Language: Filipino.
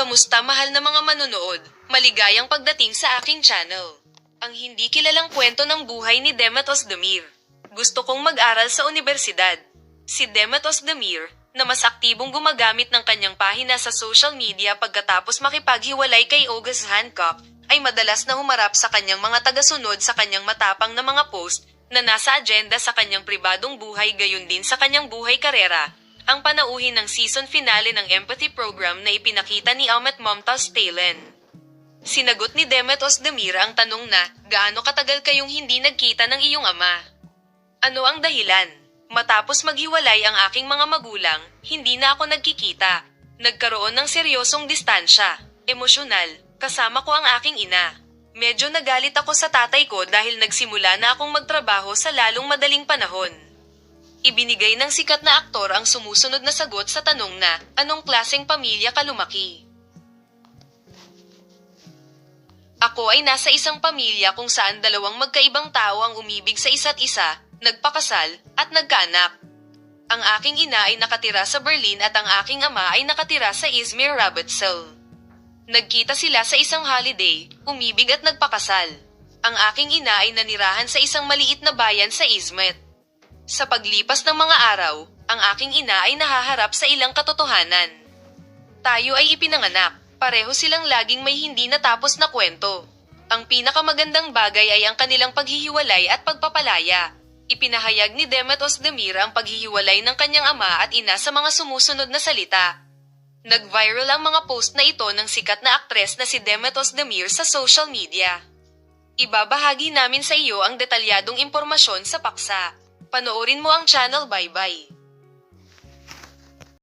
Kamusta mahal na mga manonood? Maligayang pagdating sa aking channel. Ang hindi kilalang kwento ng buhay ni Demet Ozdemir. Gusto kong mag-aral sa universidad. Si Demet Ozdemir, na mas aktibong gumagamit ng kanyang pahina sa social media pagkatapos makipaghiwalay kay August Hancock, ay madalas na humarap sa kanyang mga tagasunod sa kanyang matapang na mga post na nasa agenda sa kanyang pribadong buhay gayon din sa kanyang buhay karera, ang panauhin ng season finale ng Empathy Program na ipinakita ni Ahmet Momtaz Taylan. Sinagot ni Demet Ozdemir ang tanong na, gaano katagal kayong hindi nagkita ng iyong ama? Ano ang dahilan? Matapos maghiwalay ang aking mga magulang, hindi na ako nagkikita. Nagkaroon ng seryosong distansya, emosyonal, kasama ko ang aking ina. Medyo nagalit ako sa tatay ko dahil nagsimula na akong magtrabaho sa lalong madaling panahon. Ibinigay ng sikat na aktor ang sumusunod na sagot sa tanong na, anong klaseng pamilya ka lumaki? Ako ay nasa isang pamilya kung saan dalawang magkaibang tao ang umibig sa isa't isa, nagpakasal, at nagkaanak. Ang aking ina ay nakatira sa Berlin at ang aking ama ay nakatira sa Izmir Rabbitsel. Nagkita sila sa isang holiday, umibig at nagpakasal. Ang aking ina ay nanirahan sa isang maliit na bayan sa Izmit. Sa paglipas ng mga araw, ang aking ina ay nahaharap sa ilang katotohanan. Tayo ay ipinanganak, pareho silang laging may hindi natapos na kwento. Ang pinakamagandang bagay ay ang kanilang paghihiwalay at pagpapalaya. Ipinahayag ni Demet Ozdemir ang paghihiwalay ng kanyang ama at ina sa mga sumusunod na salita. Nag-viral ang mga post na ito ng sikat na aktres na si Demet Ozdemir sa social media. Ibabahagi namin sa iyo ang detalyadong impormasyon sa paksa. Panoorin mo ang channel bye-bye.